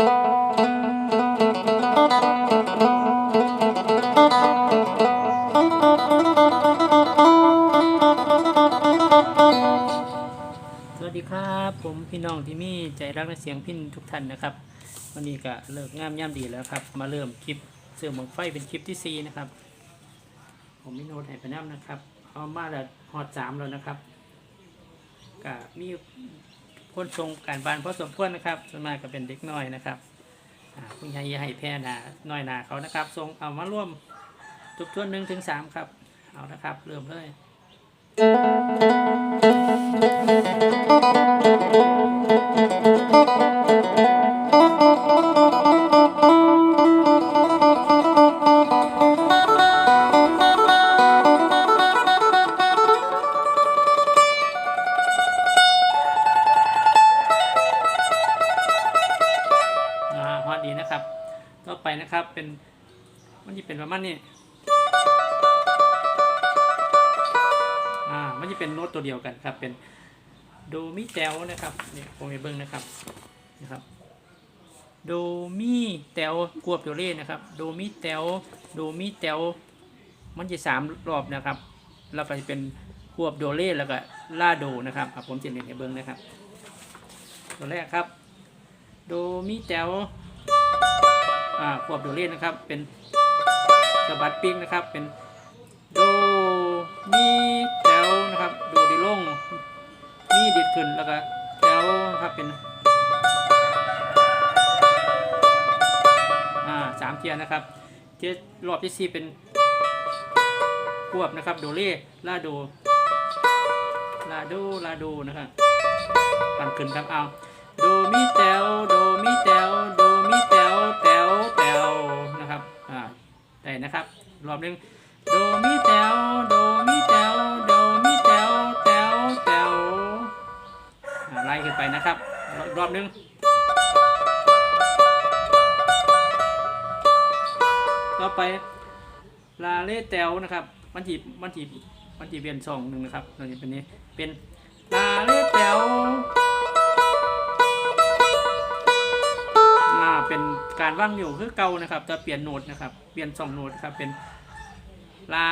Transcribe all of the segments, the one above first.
สวัสดีครับผมพี่น้องที่มีใจรักและเสียงพินทุกท่านนะครับ วันนี้ก็เลิกงามย่ำดีแล้วครับ มาเริ่มคลิปเสื่อมของไฟเป็นคลิปที่ 4 นะครับ ผมมิโนไทยพนัมนะครับ เอามาแล้วฮอดสามแล้วนะครับก็มี พ้นทรงการบานพอสมควรนะครับส่วนมากก็เป็นเด็กน้อยนะครับอ่าคุณยายอย่ให้แพ้หนาน้อยหนาเขานะครับ ทรงเอามาร่วมทุกทวนหนึ่งถึงสามครับ เอานะครับ เริ่มเลย ดีนะครับต่อไปนะครับเป็นมันจะเป็นประมาณนี้อ่ามันจะเป็นโน้ตตัวเดียวกันครับ เป็นโดมิแตวนะครับเนี่ยผมไปเบิ้งนะครับนะครับโดมิแตวกวบโดเล่นะครับโดมิแตวโดมิแตวมันจะสามรอบนะครับ แล้วก็จะเป็นควบโดเล่แล้วก็ลาโดนะครับอะผมจะเรียนให้เบิ้งนะครับ ตัวแรกครับ โดมิแตว ขวบโดเล่นะครับ เป็นสะบัดปิ้งนะครับ เป็นโดมิแตวนะครับโดดีลงมีดิดขึ้นแล้วก็แตวนะครับเป็นอ่าสามเทียนะครับเทียรอบที่สี่เป็นควบนะครับ โดเล่ลาโดลาโดลาโดนะครับปั่นขึ้นครับเอาโดมิแตวโดมิแตวโด นะครับรอบหนึ่งโดมิแตวโดมิแตวโดมิแตวแตวแตวอ่าไล่ขึ้นไปนะครับ รอบหนึ่งต่อไปลาเลแตวนะครับ มันจีมันจีมันจีเปลี่ยนสองหนึ่งนะครับเราจะเป็นนี้เป็นลาเลแตว เป็นการว่างนิ้วคือเก่านะครับจะเปลี่ยนโน้ตนะครับเปลี่ยนสองโน้ตครับเป็นลา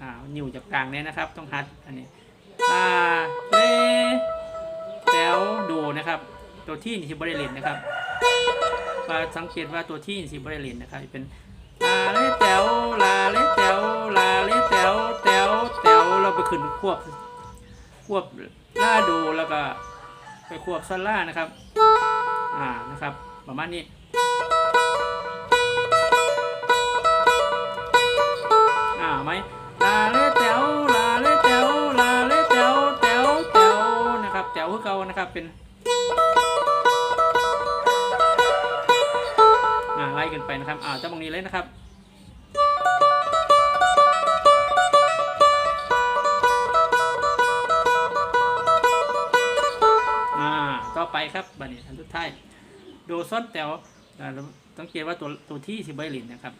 อ่านิ้วจากกลางเนี่ยนะครับ ต้องฮัดอันนี้ลาเลแตวดูนะครับ ตัวที่นี่สิบริเลนนะครับมาสังเกตว่าตัวที่นี่สิบริเลนนะครับเป็นลาเลแตวลาเลแตวลาเลแตวแตวแตวเราไปขึ้นควบควบลาดูแล้วก็ไปควบซอลล่านะครับ อ่า นะครับ ประมาณนี้อ่าไหมลาเลแตวลาเลแตวลาเลแตวแตวแตวนะครับแตวคือเก่านะครับเป็นอ่าไล่กันไปนะครับอ่าจะตรงนี้เลยนะครับอ่าต่อไปครับบันนี้อันสุดท้ายโดซอนแตวอ่เราสังเกตว่าตัวตัวที่สิบใบหลินนะครับ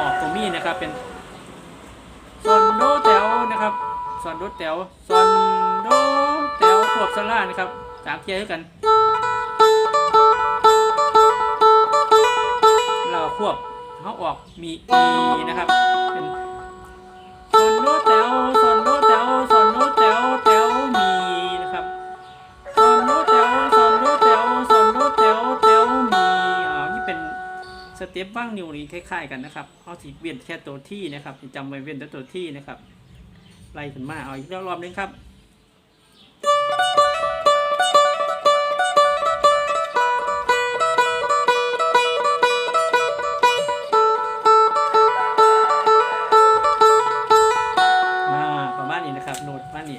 ออกตัวมีนะครับเป็นซอนโดแตวนะครับซอนโดแตวซอนโดแตวขวบสล่านะครับสามเทียร์ด้วยกันเราควบเขาออกมีอีนะครับ ต็ปว่างนิ้วนี้คล้ายๆกันนะครับเอาสีเวียนแค่ตัวที่นะครับจำไว้เวียนแต่ตัวที่นะครับไล่ขึ้นมาเอาอีกรอบนึงครับอ่าประมาณนี้นะครับโน้ตประมาณนี้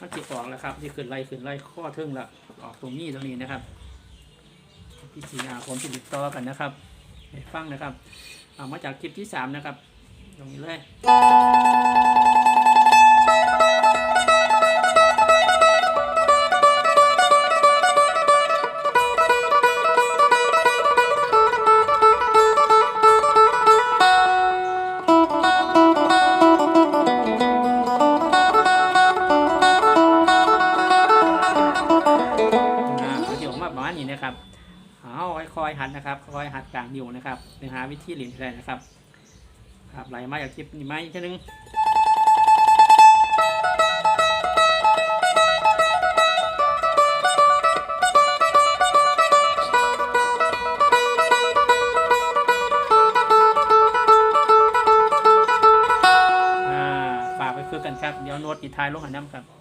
มันติดออกแล้วครับที่ขึ้นไล่ขึ้นไล่ข้อเทิงละออกตรงนี้ตรงนี้นะครับพี่สีอาผมจะติดต่อกันนะครับ ฟังนะครับเอามาจากคลิปที่สามนะครับตรงนี้เลย เอาค่อยๆหัดนะครับค่อยๆหัดกลางนิ้วนะครับเนื้อหาวิธีเรียนได้นะครับครับไหลมาจากคลิปนี้ไหมาอีกทีนึงฝากไปฝึกกันครับ เดี๋ยวโน้ตติดท้ายลงหันน้ำครับ